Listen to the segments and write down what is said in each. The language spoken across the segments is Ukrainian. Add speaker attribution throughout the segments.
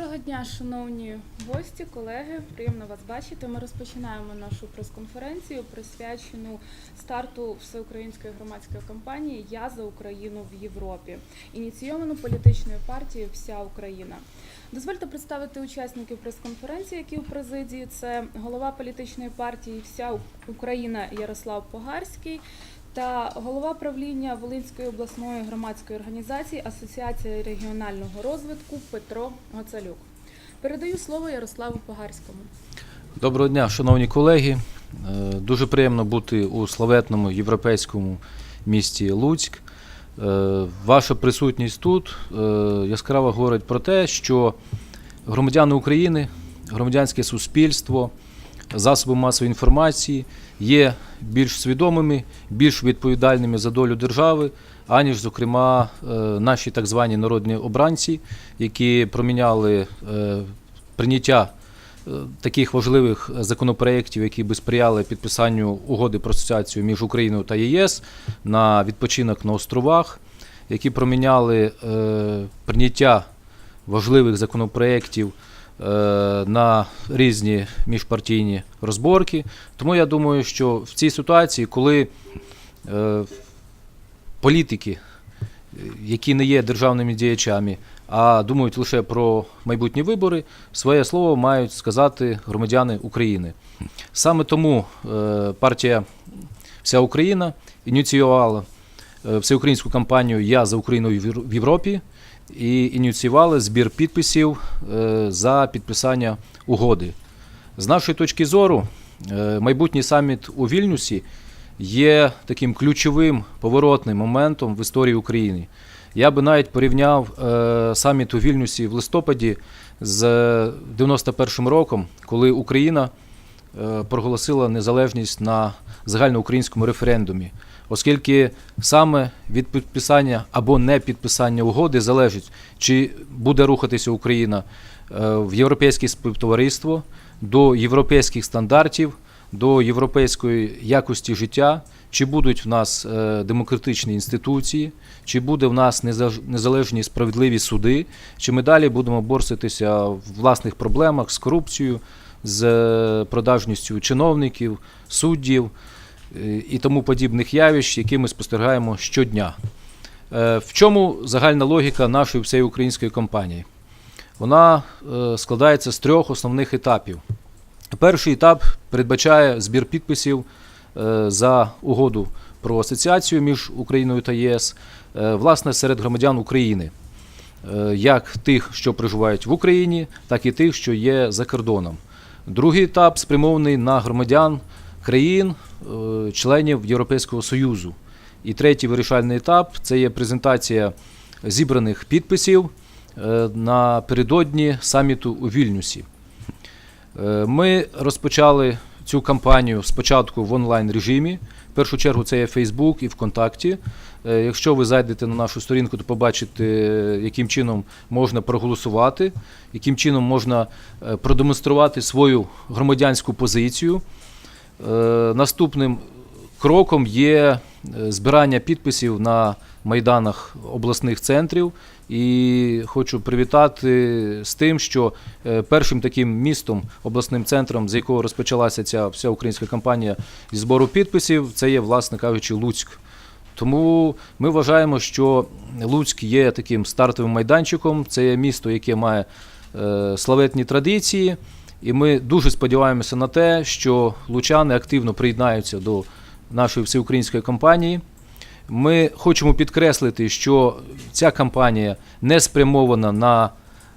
Speaker 1: Доброго дня, шановні гості, колеги. Приємно вас бачити. Ми розпочинаємо нашу прес-конференцію, присвячену старту всеукраїнської громадської кампанії Я за Україну в Європі, ініційовану політичною партією Вся Україна. Дозвольте представити учасників прес-конференції, які у президії. Це голова політичної партії Вся Україна Ярослав Погарський та голова правління Волинської обласної громадської організації Асоціація регіонального розвитку Петро Гоцалюк. Передаю слово Ярославу Погарському.
Speaker 2: Доброго дня, шановні колеги. Е, Дуже приємно бути у славетному європейському місті Луцьк. Е, Ваша присутність тут е, яскраво говорить про те, що громадяни України, громадянське суспільство, засоби масової інформації є більш свідомими, більш відповідальними за долю держави, аніж, зокрема, е, наші так звані народні обранці, які проміняли е, прийняття е, таких важливих законопроєктів, які би сприяли підписанню угоди про асоціацію між Україною та ЄС на відпочинок на островах, які проміняли прийняття важливих законопроєктів на різні міжпартійні розборки. Тому я думаю, що в цій ситуації, коли е, політики, е, які не є державними діячами, а думають лише про майбутні вибори, своє слово мають сказати громадяни України. Саме тому е, партія Вся Україна ініціювала е, всеукраїнську кампанію Я за Україну в Європі і ініціювали збір підписів е, за підписання угоди. З нашої точки зору, е, майбутній саміт у Вільнюсі є таким ключовим поворотним моментом в історії України. Я би навіть порівняв е, саміт у Вільнюсі в листопаді з 91-м роком, коли Україна проголосила незалежність на загальноукраїнському референдумі, оскільки саме від підписання або не підписання угоди залежить, чи буде рухатися Україна е, в європейське співтовариство до європейських стандартів, до європейської якості життя, чи будуть в нас е, демократичні інституції, чи буде в нас незалежні справедливі суди, чи ми далі будемо борситися в власних проблемах з корупцією, з е, продажністю чиновників, суддів і тому подібних явищ, які ми спостерігаємо щодня. Е, В чому загальна логіка нашої всієї української кампанії? Вона е, складається з трьох основних етапів. Перший етап передбачає збір підписів е, за угоду про асоціацію між Україною та ЄС, власне, серед громадян України, як тих, що проживають в Україні, так і тих, що є за кордоном. Другий етап спрямований на громадян країн, е, членів Європейського Союзу. І третій вирішальний етап це є презентація зібраних підписів е, напередодні саміту у Вільнюсі. Е, Ми розпочали цю кампанію спочатку в онлайн режимі. В першу чергу це є Facebook і ВКонтакті. Якщо ви зайдете на нашу сторінку, то побачите, яким чином можна проголосувати, яким чином можна продемонструвати свою громадянську позицію. Е, Наступним кроком є е, збирання підписів на майданах обласних центрів. І хочу привітати з тим, що е, першим таким містом, обласним центром, з якого розпочалася ця вся українська кампанія зі збору підписів, це є, власне кажучи, Луцьк. Тому ми вважаємо, що Луцьк є таким стартовим майданчиком. Це є місто, яке має славетні традиції, і ми дуже сподіваємося на те, що лучани активно приєднаються до нашої всеукраїнської кампанії. Ми хочемо підкреслити, що ця кампанія не спрямована на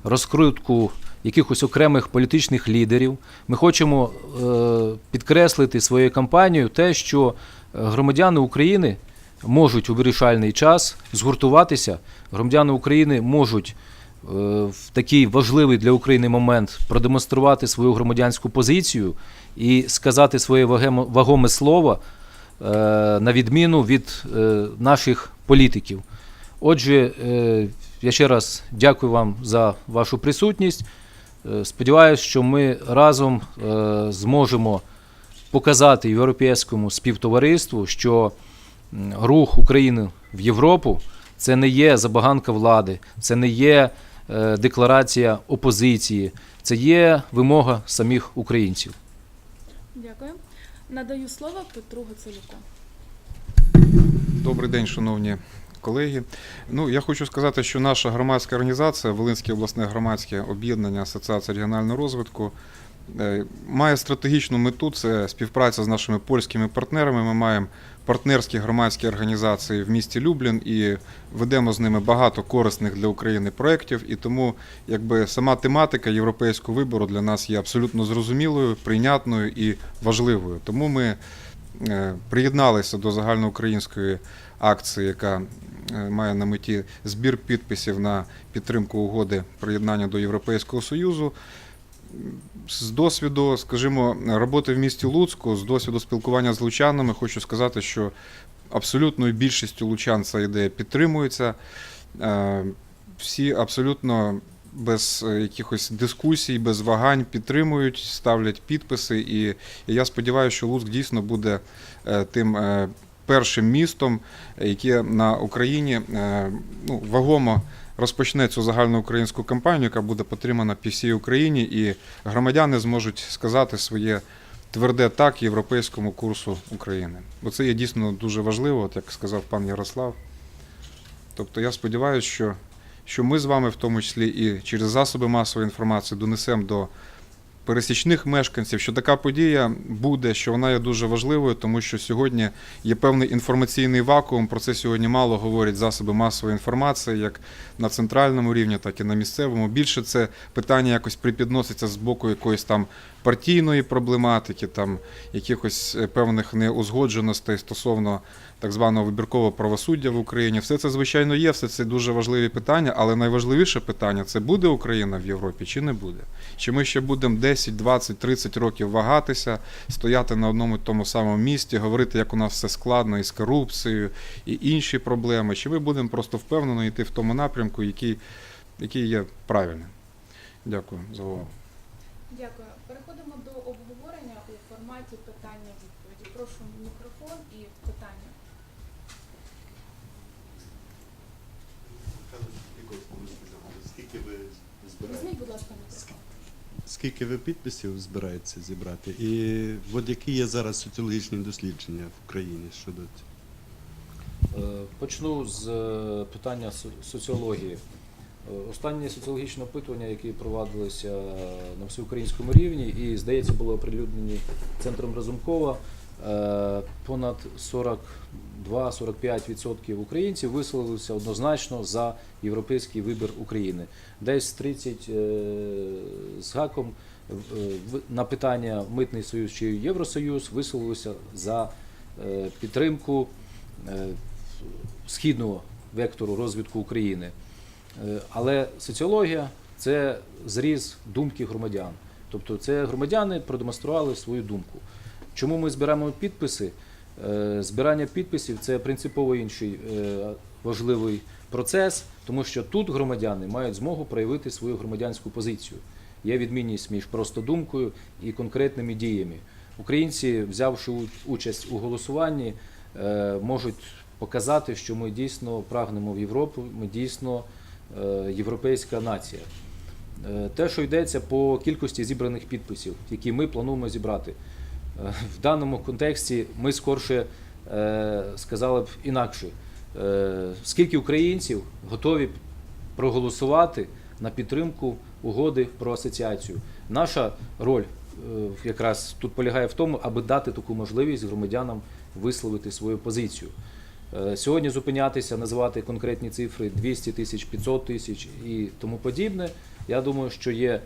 Speaker 2: розкрутку якихось окремих політичних лідерів. Ми хочемо е, підкреслити своєю кампанією те, що громадяни України можуть у вирішальний час згуртуватися. Громадяни України можуть в такий важливий для України момент продемонструвати свою громадянську позицію і сказати своє вагоме слово е, на відміну від е, наших політиків. Отже, е, я ще раз дякую вам за вашу присутність. Е, Сподіваюсь, що ми разом е, зможемо показати європейському співтовариству, що рух України в Європу це не є забаганка влади, це не є е, декларація опозиції, це є вимога самих українців.
Speaker 1: Дякую. Надаю слово Петру Гацелюку.
Speaker 3: Добрий день, шановні колеги. Ну, я хочу сказати, що наша громадська організація, Волинське обласне громадське об'єднання Асоціація регіонального розвитку, е, має стратегічну мету це співпраця з нашими польськими партнерами. Ми маємо партнерські громадські організації в місті Люблін і ведемо з ними багато корисних для України проєктів. І тому якби сама тематика європейського вибору для нас є абсолютно зрозумілою, прийнятною і важливою. Тому ми е, приєдналися до загальноукраїнської акції, яка е, має на меті збір підписів на підтримку угоди приєднання до Європейського Союзу. З досвіду, скажімо, роботи в місті Луцьку, з досвіду спілкування з лучанами, хочу сказати, що абсолютною більшістю лучан ця ідея підтримується. Е, Всі абсолютно без е, якихось дискусій, без вагань підтримують, ставлять підписи. І я сподіваюся, що Луцьк дійсно буде е, тим першим містом, яке на Україні ну, вагомо розпочне цю загальноукраїнську кампанію, яка буде підтримана по всій Україні, і громадяни зможуть сказати своє тверде так європейському курсу України. Бо це є дійсно дуже важливо, от як сказав пан Ярослав. Тобто я сподіваюся, що, що ми з вами, в тому числі і через засоби масової інформації, донесемо до пересічних мешканців, що така подія буде, що вона є дуже важливою, тому що сьогодні є певний інформаційний вакуум. Про це сьогодні мало говорять засоби масової інформації, як на центральному рівні, так і на місцевому. Більше це питання якось припідноситься з боку якоїсь там партійної проблематики, там якихось е, певних неузгодженостей стосовно так званого вибіркового правосуддя в Україні. Все це звичайно є, все це дуже важливі питання, але найважливіше питання це буде Україна в Європі чи не буде. Чи ми ще будемо 10, 20, 30 років вагатися, стояти на одному тому самому місці, говорити, як у нас все складно із корупцією і інші проблеми, чи ми будемо просто впевнено йти в тому напрямку, який, який є правильним. Дякую за увагу.
Speaker 1: Дякую. Переходимо до обговорення у форматі питання-відповіді. Прошу мікрофон і питання.
Speaker 4: Скільки ви збираєте?
Speaker 1: Будь ласка.
Speaker 4: Скільки ви підписів збираєтеся зібрати? І от які є зараз соціологічні дослідження в Україні щодо цього?
Speaker 2: Е, Почну з е, питання соціології. Е, Останнє соціологічне опитування, які провадилися на всеукраїнському рівні, і, здається, були оприлюднені центром Разумкова, понад 42-45% українців висловилися однозначно за європейський вибір України. Десь 30 е, з гаком е, на питання Митний Союз чи Євросоюз висловилися за е, підтримку е, східного вектору розвитку України. Е, Але соціологія це зріз думки громадян. Тобто це громадяни продемонстрували свою думку. Чому ми збираємо підписи? Е, Збирання підписів це принципово інший е, важливий процес, тому що тут громадяни мають змогу проявити свою громадянську позицію. Є відмінність між просто думкою і конкретними діями. Українці, взявши участь у голосуванні, е, можуть показати, що ми дійсно прагнемо в Європу, ми дійсно європейська нація. Те, що йдеться по кількості зібраних підписів, які ми плануємо зібрати. Е, В даному контексті ми скорше е, сказали б інакше, Е, скільки українців готові проголосувати на підтримку угоди про асоціацію. Наша роль якраз тут полягає в тому, аби дати таку можливість громадянам висловити свою позицію. Сьогодні зупинятися, називати конкретні цифри 200 тисяч, 500 тисяч і тому подібне. Я думаю, що є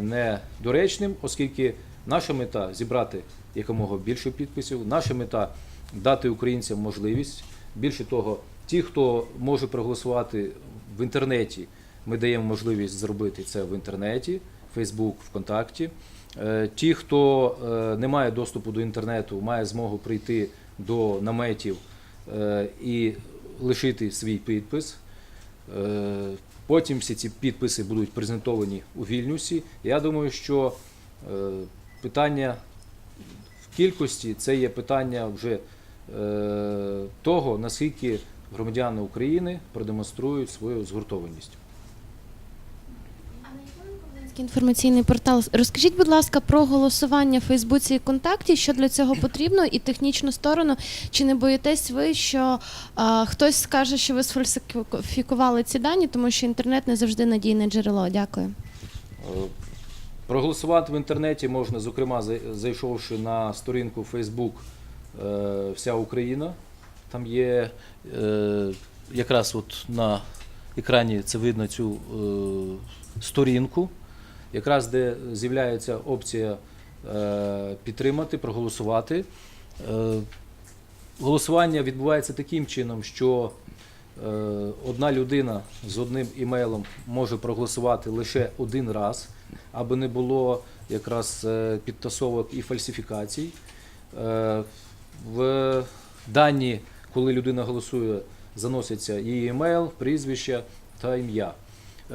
Speaker 2: недоречним, оскільки наша мета зібрати якомога більше підписів. Наша мета дати українцям можливість. Більше того, ті, хто може проголосувати в інтернеті, ми даємо можливість зробити це в інтернеті, Facebook, ВКонтакті. Е, Ті, хто е, не має доступу до інтернету, має змогу прийти до наметів е, і лишити свій підпис. Потім всі ці підписи будуть презентовані у Вільнюсі. Я думаю, що питання в кількості це є питання вже е, того, наскільки громадяни України продемонструють свою згуртованість.
Speaker 5: Інформаційний портал. Розкажіть, будь ласка, про голосування в Фейсбуці і Контакті, що для цього потрібно, і технічну сторону. Чи не боїтесь ви, що а, хтось скаже, що ви сфальсифікували ці дані, тому що інтернет не завжди надійне джерело? Дякую.
Speaker 2: Проголосувати в інтернеті можна, зокрема, зайшовши на сторінку Facebook е, Вся Україна. Там є е, якраз от на екрані це видно цю е, сторінку, якраз де з'являється опція підтримати, проголосувати. Голосування відбувається таким чином, що одна людина з одним імейлом може проголосувати лише один раз, аби не було якраз е, підтасовок і фальсифікацій. Е, В дані, коли людина голосує, заносяться її емейл, прізвище та ім'я.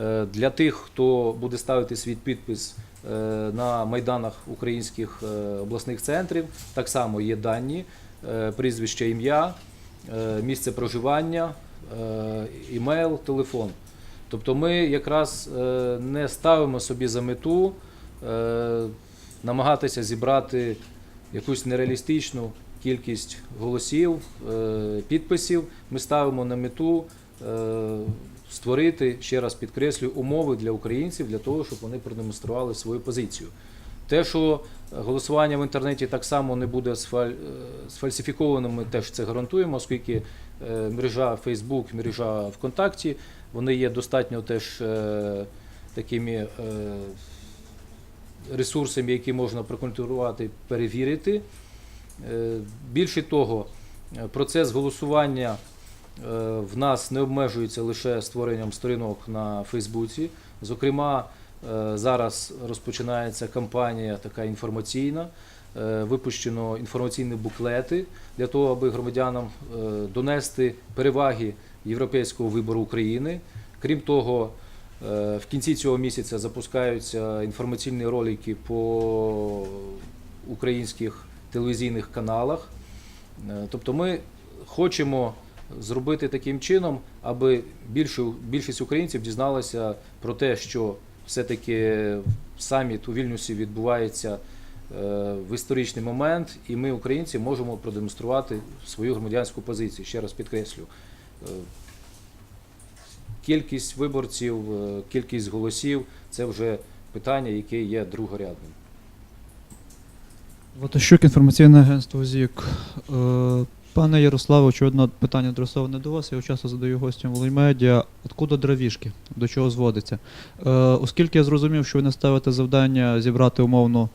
Speaker 2: Е, Для тих, хто буде ставити свій підпис е, на майданах українських е, обласних центрів, так само є дані, е, прізвище, ім'я, е, місце проживання, е, імейл, телефон. Тобто ми якраз е, не ставимо собі за мету е, намагатися зібрати якусь нереалістичну кількість голосів, е, підписів. Ми ставимо на мету е, створити, ще раз підкреслюю, умови для українців для того, щоб вони продемонстрували свою позицію. Те, що голосування в інтернеті так само не буде е, сфальсифікованим, ми теж це гарантуємо, оскільки е, мережа Facebook, мережа ВКонтакті, вони є достатньо теж е, такими е, ресурсами, які можна проконтролювати, перевірити. Е, Більше того, е, процес голосування е, в нас не обмежується лише створенням сторінок на Фейсбуці. Зокрема, е, зараз розпочинається кампанія така інформаційна. Е, Випущено інформаційні буклети для того, аби громадянам е, донести переваги європейського вибору України. Крім того, е, в кінці цього місяця запускаються інформаційні ролики по українських телевізійних каналах. Тобто ми хочемо зробити таким чином, аби більшість українців дізналася про те, що все-таки саміт у Вільнюсі відбувається в історичний момент, і ми, українці, можемо продемонструвати свою громадянську позицію. Ще раз підкреслю. Е, Кількість виборців, е, кількість голосів це вже питання, яке є другорядним.
Speaker 6: Ватащук, інформаційне агентство ЗІК. Е, Пане Ярославе, очевидно, питання адресоване до вас. Я часто задаю гостям Волеймедіа. Откуда дровішки? До чого зводиться? Е, Оскільки я зрозумів, що ви не ставите завдання зібрати умовно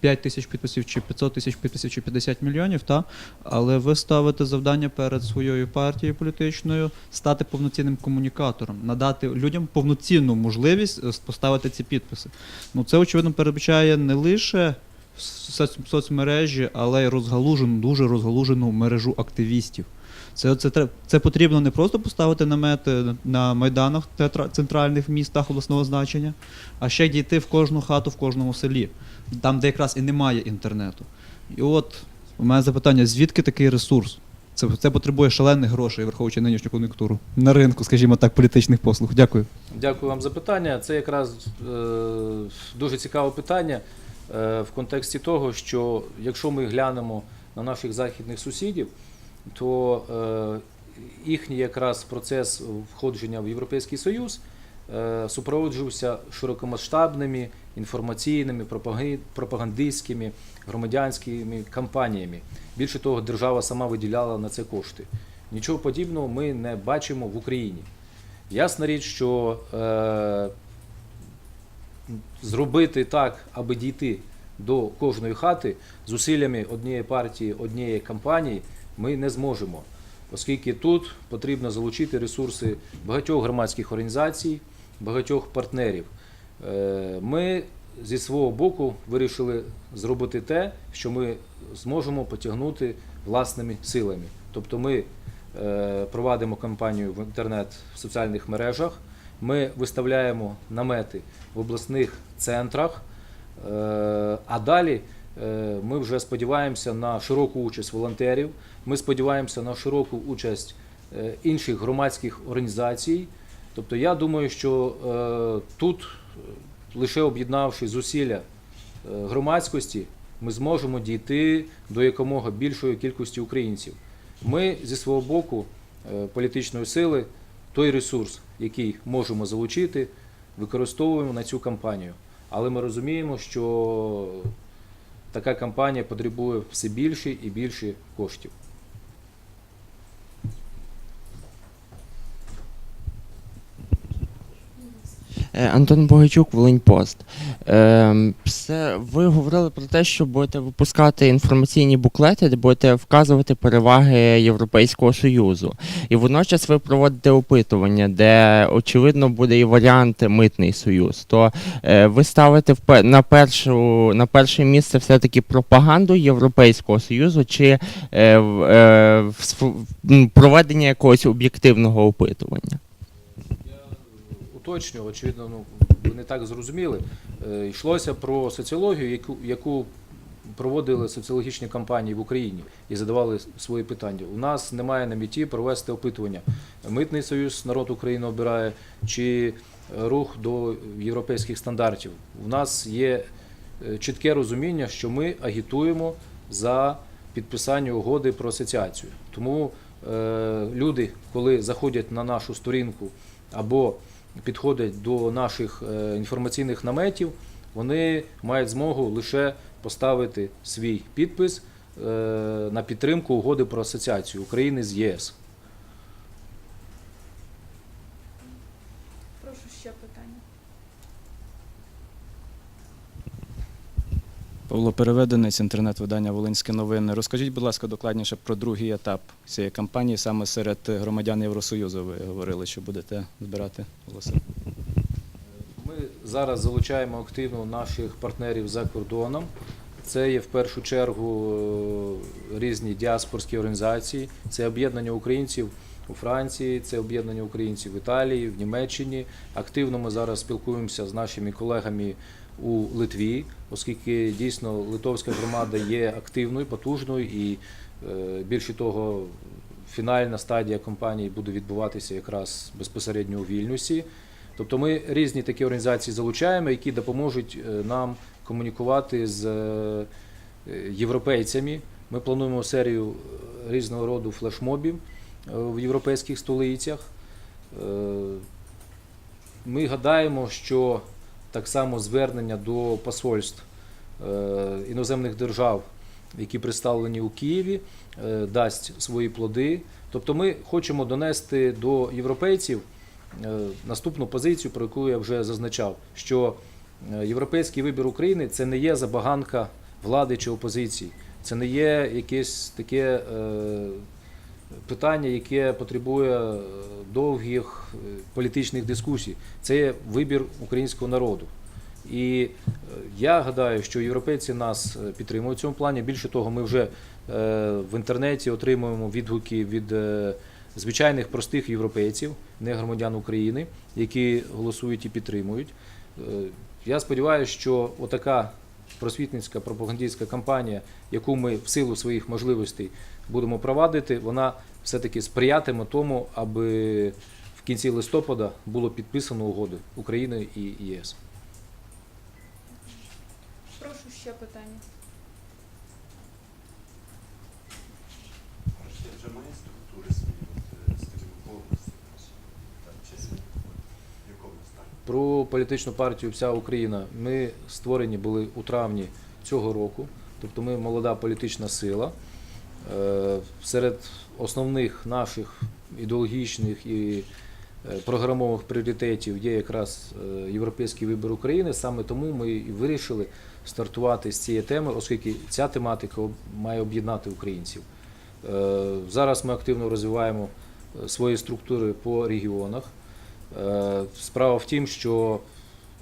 Speaker 6: 5 тисяч підписів, чи 500 тисяч підписів, чи 50 мільйонів, та? але ви ставите завдання перед своєю партією політичною стати повноцінним комунікатором, надати людям повноцінну можливість е, поставити ці підписи. Ну, це, очевидно, передбачає не лише соцмережі, але й розгалужену, дуже розгалужену мережу активістів. Це, це, це потрібно не просто поставити намети на майданах центральних містах обласного значення, а ще дійти в кожну хату в кожному селі, там, де якраз і немає інтернету. І от у мене запитання: звідки такий ресурс? Це, це потребує шалених грошей, враховуючи нинішню кон'юнктуру на ринку, скажімо так, політичних послуг. Дякую.
Speaker 2: Дякую вам за питання. Це якраз е, дуже цікаве питання е, в контексті того, що якщо ми глянемо на наших західних сусідів, то е, їхній якраз процес входження в Європейський Союз е, супроводжувався широкомасштабними інформаційними, пропагандистськими, громадянськими кампаніями. Більше того, держава сама виділяла на це кошти. Нічого подібного ми не бачимо в Україні. Ясна річ, що е, зробити так, аби дійти до кожної хати зусиллями однієї партії, однієї кампанії, ми не зможемо. Оскільки тут потрібно залучити ресурси багатьох громадських організацій, багатьох партнерів. Е, Ми зі свого боку вирішили зробити те, що ми зможемо потягнути власними силами. Тобто ми е, провадимо кампанію в інтернет в соціальних мережах, ми виставляємо намети в обласних центрах, е, а далі ми вже сподіваємося на широку участь волонтерів, ми сподіваємося на широку участь е, інших громадських організацій. Тобто я думаю, що е, тут лише об'єднавши зусилля е, громадськості, ми зможемо дійти до якомога більшої кількості українців. Ми зі свого боку е, політичної сили той ресурс, який можемо залучити, використовуємо на цю кампанію. Але ми розуміємо, що така кампанія потребує все більше і більше коштів.
Speaker 7: Е, Антон Богачук, Волинь Пост. Е, все, ви говорили про те, що будете випускати інформаційні буклети, де будете вказувати переваги Європейського Союзу. І водночас ви проводите опитування, де очевидно буде і варіант митний союз. То е, ви ставите на першу на перше місце все-таки пропаганду Європейського Союзу чи е, е, в проведення якогось об'єктивного опитування?
Speaker 2: Уточню, очевидно, ну, ви не так зрозуміли. Е, Йшлося про соціологію, яку, яку проводили соціологічні кампанії в Україні і задавали свої питання. У нас немає на меті провести опитування. Митний союз народ України обирає чи рух до європейських стандартів. У нас є е, чітке розуміння, що ми агітуємо за підписання угоди про асоціацію. Тому е, люди, коли заходять на нашу сторінку або підходять до наших е, інформаційних наметів, вони мають змогу лише поставити свій підпис е, на підтримку угоди про асоціацію України з ЄС.
Speaker 1: Прошу ще питання.
Speaker 8: Павло Переведенець, інтернет-видання Волинські новини. Розкажіть, будь ласка, докладніше про другий етап цієї кампанії. Саме серед громадян Євросоюзу ви говорили, що будете збирати голоси.
Speaker 2: Ми зараз залучаємо активно наших партнерів за кордоном. Це є в першу чергу е, різні діаспорські організації, це об'єднання українців у Франції, це об'єднання українців в Італії, в Німеччині. Активно ми зараз спілкуємося з нашими колегами у Литві, оскільки дійсно литовська громада є активною, потужною і е, більше того, фінальна стадія кампанії буде відбуватися якраз безпосередньо у Вільнюсі. Тобто ми різні такі організації залучаємо, які допоможуть е, нам комунікувати з е, європейцями. Ми плануємо серію різного роду флешмобів в європейських столицях. Ми гадаємо, що так само звернення до посольств е, іноземних держав, які представлені у Києві, е, дасть свої плоди. Тобто ми хочемо донести до європейців е, наступну позицію, про яку я вже зазначав, що європейський вибір України це не є забаганка влади чи опозиції, це не є якесь таке питання, яке потребує е, довгих е, політичних дискусій. Це є вибір українського народу. І е, я гадаю, що європейці нас підтримують в цьому плані. Більше того, ми вже в інтернеті отримуємо відгуки від звичайних простих європейців, не громадян України, які голосують і підтримують. Я сподіваюся, що отака просвітницька пропагандистська кампанія, яку ми в силу своїх можливостей будемо провадити, вона все-таки сприятиме тому, аби в кінці листопада було підписано угоди України і ЄС.
Speaker 1: Прошу ще питання.
Speaker 4: Вже має структури свої, скажімо, області чи в якому стані?
Speaker 2: Про політичну партію Вся Україна ми створені були у травні цього року, тобто ми молода політична сила. Е, Серед основних наших ідеологічних і е, програмових пріоритетів є якраз е, європейський вибір України. Саме тому ми і вирішили стартувати з цієї теми, оскільки ця тематика має об'єднати українців. Зараз ми активно розвиваємо свої структури по регіонах. Е, Справа в тім, що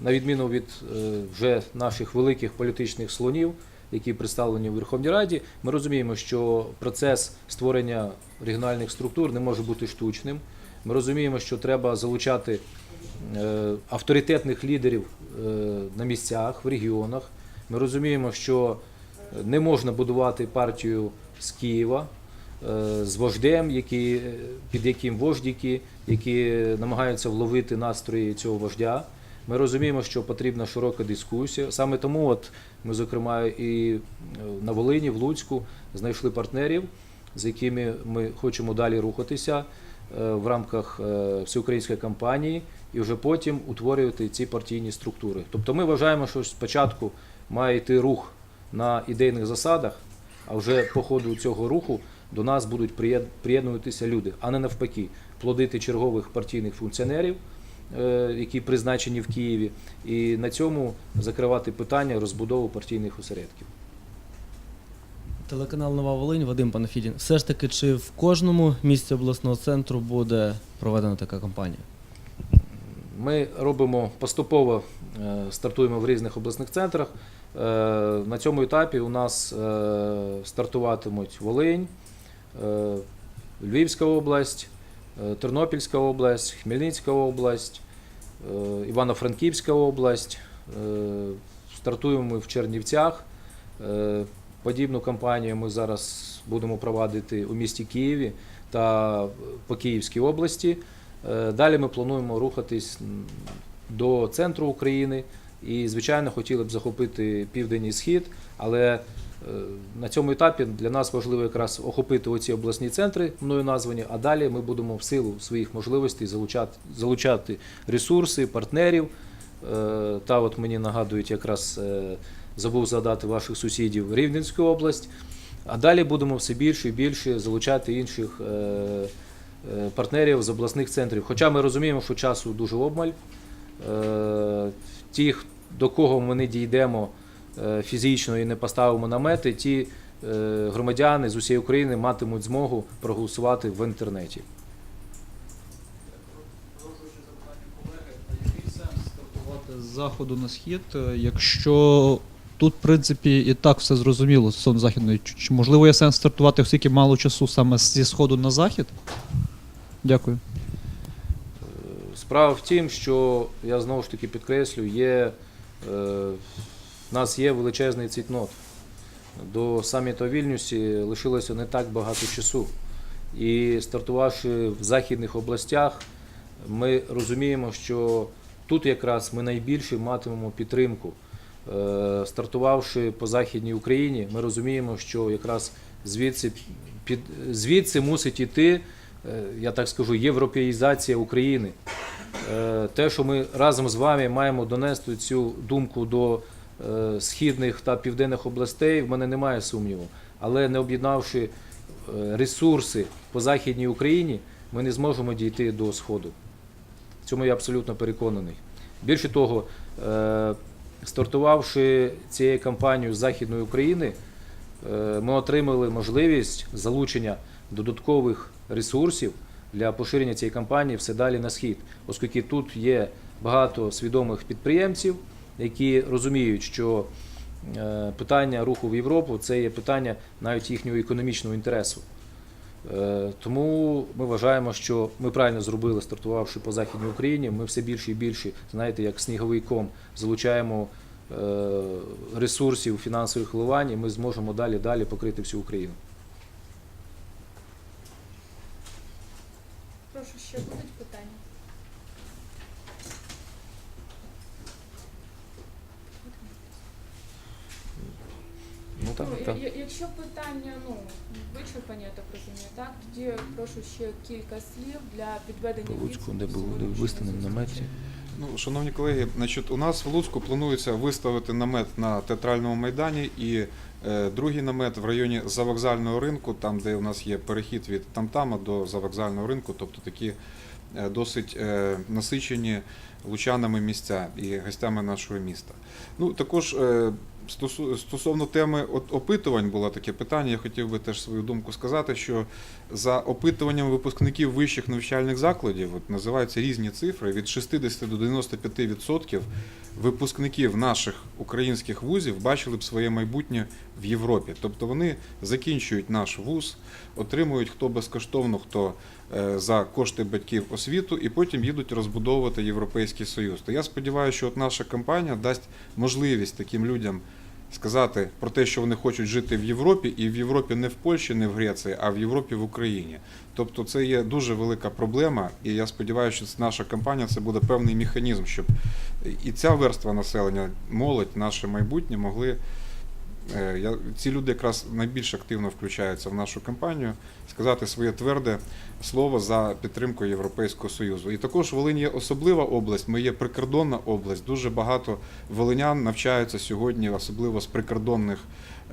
Speaker 2: на відміну від е, вже наших великих політичних слонів, які представлені у Верховній Раді, ми розуміємо, що процес створення регіональних структур не може бути штучним. Ми розуміємо, що треба залучати е, авторитетних лідерів на місцях, в регіонах. Ми розуміємо, що не можна будувати партію з Києва з вождем, які, під яким вождіки, які намагаються вловити настрої цього вождя. Ми розуміємо, що потрібна широка дискусія. Саме тому, от ми, зокрема, і е, на Волині, в Луцьку знайшли партнерів, з якими ми хочемо далі рухатися е, в рамках е, всеукраїнської кампанії і вже потім утворювати ці партійні структури. Тобто ми вважаємо, що спочатку має йти рух на ідейних засадах, а вже по ходу цього руху до нас будуть приєднуватися люди, а не навпаки, плодити чергових партійних функціонерів, е, які призначені в Києві, і на цьому закривати питання розбудови партійних осередків.
Speaker 9: Телеканал Нова Волинь, Вадим Панафідін. Все ж таки, чи в кожному місці обласного центру буде проведена така кампанія?
Speaker 2: Ми робимо поступово е, стартуємо в різних обласних центрах. Е, На цьому етапі у нас стартуватимуть Волинь, Львівська область, Тернопільська область, Хмельницька область, е, Івано-Франківська область. Е, Стартуємо ми в Чернівцях. Е, Подібну кампанію ми зараз будемо провадити у місті Києві та по Київській області. Е, Далі ми плануємо рухатись до центру України і, звичайно, хотіли б захопити південний схід, але е, на цьому етапі для нас важливо якраз охопити оці обласні центри, мною названі, а далі ми будемо в силу своїх можливостей залучати, залучати ресурси, партнерів. Е, Та от мені нагадують якраз е, забув згадати ваших сусідів Рівненську область. А далі будемо все більше і більше залучати інших е, е, партнерів з обласних центрів. Хоча ми розуміємо, що часу дуже обмаль. Е, Ті, до кого ми не дійдемо е, фізично і не поставимо намети, ті е, громадяни з усієї України матимуть змогу проголосувати в інтернеті.
Speaker 6: З заходу на схід, е, якщо тут, в принципі, і так все зрозуміло стосовно західної. Чи- Чи можливо є сенс стартувати, оскільки мало часу саме зі сходу на захід? Дякую.
Speaker 2: Справа в тім, що я знову ж таки підкреслю, є, е, в нас є величезний цвітнот. До саміту Вільнюсі лишилося не так багато часу. І стартувавши в західних областях, ми розуміємо, що тут якраз ми найбільше матимемо підтримку. Е, Стартувавши по Західній Україні, ми розуміємо, що якраз звідси, під, звідси мусить іти, е, я так скажу, європеїзація України. Е, Те, що ми разом з вами маємо донести цю думку до східних та південних областей, в мене немає сумніву. Але не об'єднавши е, ресурси по Західній Україні, ми не зможемо дійти до Сходу. В цьому я абсолютно переконаний. Більше того, е, стартувавши цією кампанією з Західної України, е, ми отримали можливість залучення додаткових ресурсів для поширення цієї кампанії все далі на схід, оскільки тут є багато свідомих підприємців, які розуміють, що е, питання руху в Європу це є питання навіть їхнього економічного інтересу. Е, Тому ми вважаємо, що ми правильно зробили, стартувавши по Західній Україні. Ми все більше і більше, знаєте, як сніговий ком, залучаємо е, ресурсів фінансових вливань, і ми зможемо далі далі покрити всю Україну.
Speaker 1: Прошу, ще будуть питання?
Speaker 2: Ну так,
Speaker 1: Ну,
Speaker 2: так.
Speaker 1: я- я- Якщо питання ну, вичерпані, я так розумію, так? Тоді прошу ще кілька слів для підведення
Speaker 2: Луцьку, де був виставлений наметі.
Speaker 3: Ну, шановні колеги, значить, у нас в Луцьку планується виставити намет на театральному майдані і е, другий намет в районі завокзального ринку, там, де у нас є перехід від тамтама до завокзального ринку, тобто такі е, досить е, насичені лучанами місця і гостями нашого міста. Ну, також е, стосовно теми опитувань було таке питання. Я хотів би теж свою думку сказати, що за опитуванням випускників вищих навчальних закладів от, називаються різні цифри від 60 до 95% випускників наших українських вузів бачили б своє майбутнє в Європі. Тобто вони закінчують наш вуз, отримують хто безкоштовно, хто за кошти батьків освіту, і потім їдуть розбудовувати Європейський Союз. То я сподіваюся, що от наша кампанія дасть можливість таким людям сказати про те, що вони хочуть жити в Європі, і в Європі не в Польщі, не в Греції, а в Європі в Україні. Тобто це є дуже велика проблема, і я сподіваюся, що наша компанія це буде певний механізм, щоб і ця верства населення, молодь, наше майбутнє могли. Е, Я, ці люди якраз найбільш активно включаються в нашу кампанію, сказати своє тверде слово за підтримку Європейського Союзу. І також Волинь є особлива область, ми є прикордонна область. Дуже багато волинян навчаються сьогодні, особливо з прикордонних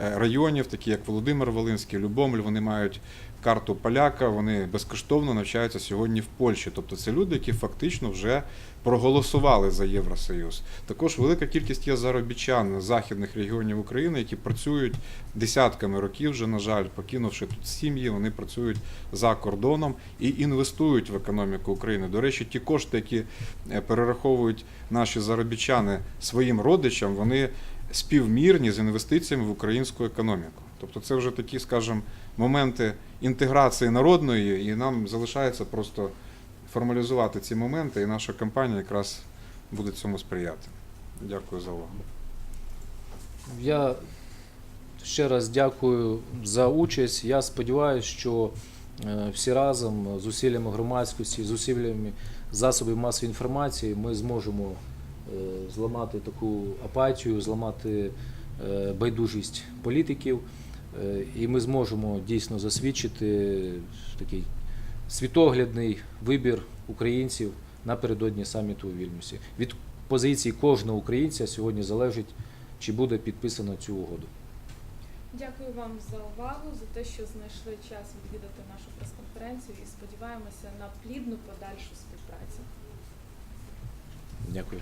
Speaker 3: е, районів, такі як Володимир Волинський, Любомль. Вони мають карту поляка, вони безкоштовно навчаються сьогодні в Польщі. Тобто це люди, які фактично вже проголосували за Євросоюз. Також велика кількість є заробітчан з західних регіонів України, які працюють десятками років вже, на жаль, покинувши тут сім'ї, вони працюють за кордоном і інвестують в економіку України. До речі, ті кошти, які е, перераховують наші заробітчани своїм родичам, вони співмірні з інвестиціями в українську економіку. Тобто це вже такі, скажімо, моменти інтеграції народної, і нам залишається просто формалізувати ці моменти, і наша компанія якраз буде цьому сприяти. Дякую за увагу.
Speaker 2: Я ще раз дякую за участь. Я сподіваюся, що е, всі разом з усиллями громадськості, з усиллями засобів масової інформації ми зможемо е, зламати таку апатію, зламати е, байдужість політиків, і ми зможемо дійсно засвідчити такий світоглядний вибір українців напередодні саміту у Вільнюсі. Від позиції кожного українця сьогодні залежить, чи буде підписано цю угоду.
Speaker 1: Дякую вам за увагу, за те, що знайшли час відвідати нашу прес-конференцію і сподіваємося на плідну подальшу співпрацю.
Speaker 2: Дякую.